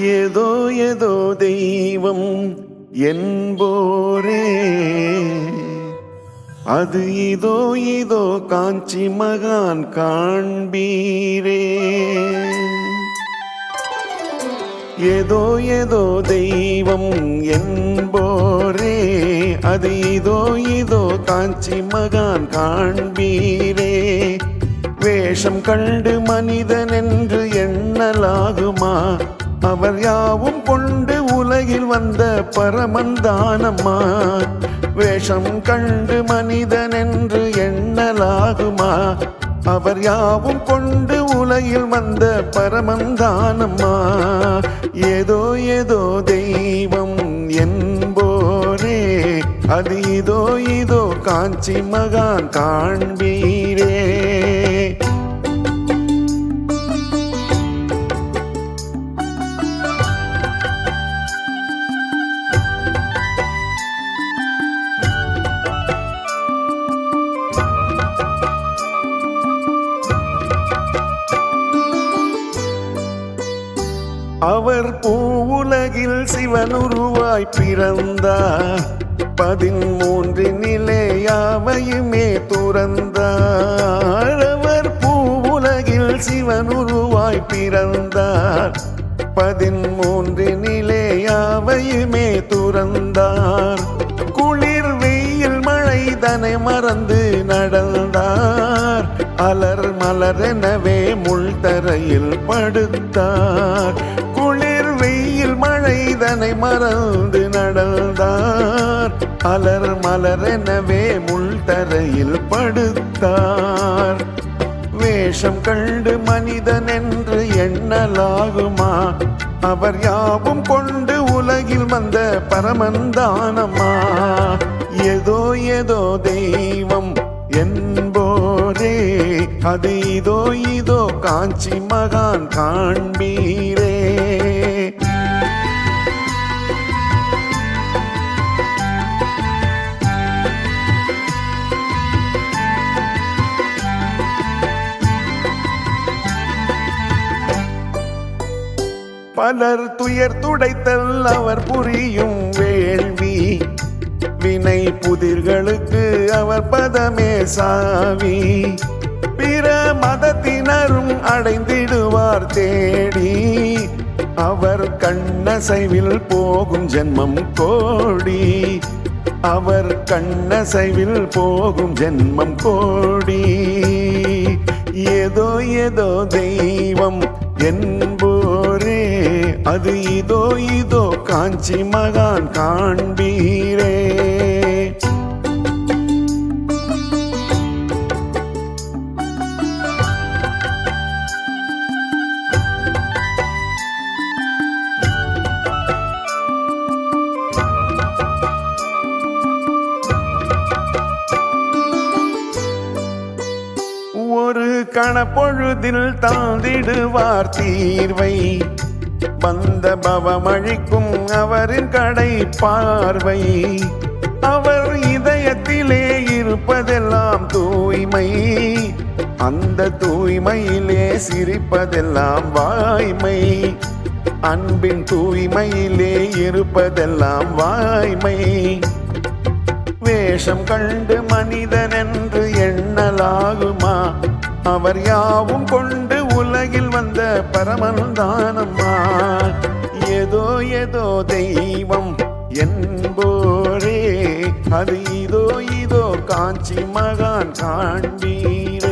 ஏதோ ஏதோ தெய்வம் என்போரே. அது இதோ இதோ காஞ்சி மகான் காண்பீரே. ஏதோ ஏதோ தெய்வம் என்போரே. அது இதோ இதோ காஞ்சி மகான் காண்பீரே. வேஷம் கண்டு மனிதன் என்று எண்ணலாகுமா? அவர் யாவும் கொண்டு உலகில் வந்த பரமந்தானம்மா. வேஷம் கண்டு மனிதன் என்று எண்ணலாகுமா? அவர் யாவும் கொண்டு உலகில் வந்த பரமந்தானம்மா. ஏதோ ஏதோ தெய்வம் என்போரே அது இதோ இதோ காஞ்சி மகான் காண்பீரே. அவர் பூவுலகில் சிவனுருவாய் பிறந்தார். பதிமூன்றினிலே யாவையுமே துறந்தார். அவர் பூவுலகில் சிவனுருவாய் பிறந்தார். பதிமூன்றினிலே யாவையுமே துறந்தார். குளிர் வெயில் மழை தனை மறந்து நடந்தார். அலர் மலரெனவே முள் தரையில் படுத்தார். வெயில் மறந்து நடந்தார். அலர் மலரெனவே முள் தரையில் படுத்தார். வேஷம் கண்டு மனிதன் என்று எண்ணலாகுமா? அவர் யாவும் கொண்டு உலகில் வந்த பரமந்தானம்மா ஏதோ ஏதோ தெய்வம் என்போரே அது இதோ இதோ காஞ்சி மகான் காண்பீரே. பலர் துயர் துடைத்தல் அவர் புரியும் வேள்வி. வினை புதிர்களுக்கு அவர் பதமே சாவி. பிற மதத்தினரும் அடைந்திடுவார் தேடி. அவர் கண்ணசைவில் போகும் ஜென்மம் கோடி. அவர் கண்ணசைவில் போகும் ஜென்மம் கோடி. ஏதோ ஏதோ தெய்வம் என்போரே அது இதோ இதோ காஞ்சி மகான் காண்பீரே. ஒரு கணப்பொழுதில் தாழ்ந்திடுவார் தீர்வை. வந்த பவமழிக்கும் அவரின் கடை பார்வை. அவர் இதயத்திலே இருப்பதெல்லாம் தூய்மை. அந்த தூய்மையிலே சிரிப்பதெல்லாம் வாய்மை. அன்பின் தூய்மையிலே இருப்பதெல்லாம் வாய்மை. வேஷம் கண்டு மனிதன் என்று எண்ணலாகுமா? அவர் யாவும் கொண்டு உலகில் வந்த பரமந்தானம்மா தெய்வம் என்போரே. அது இதோ இதோ காஞ்சி மகான் காண்பீரே.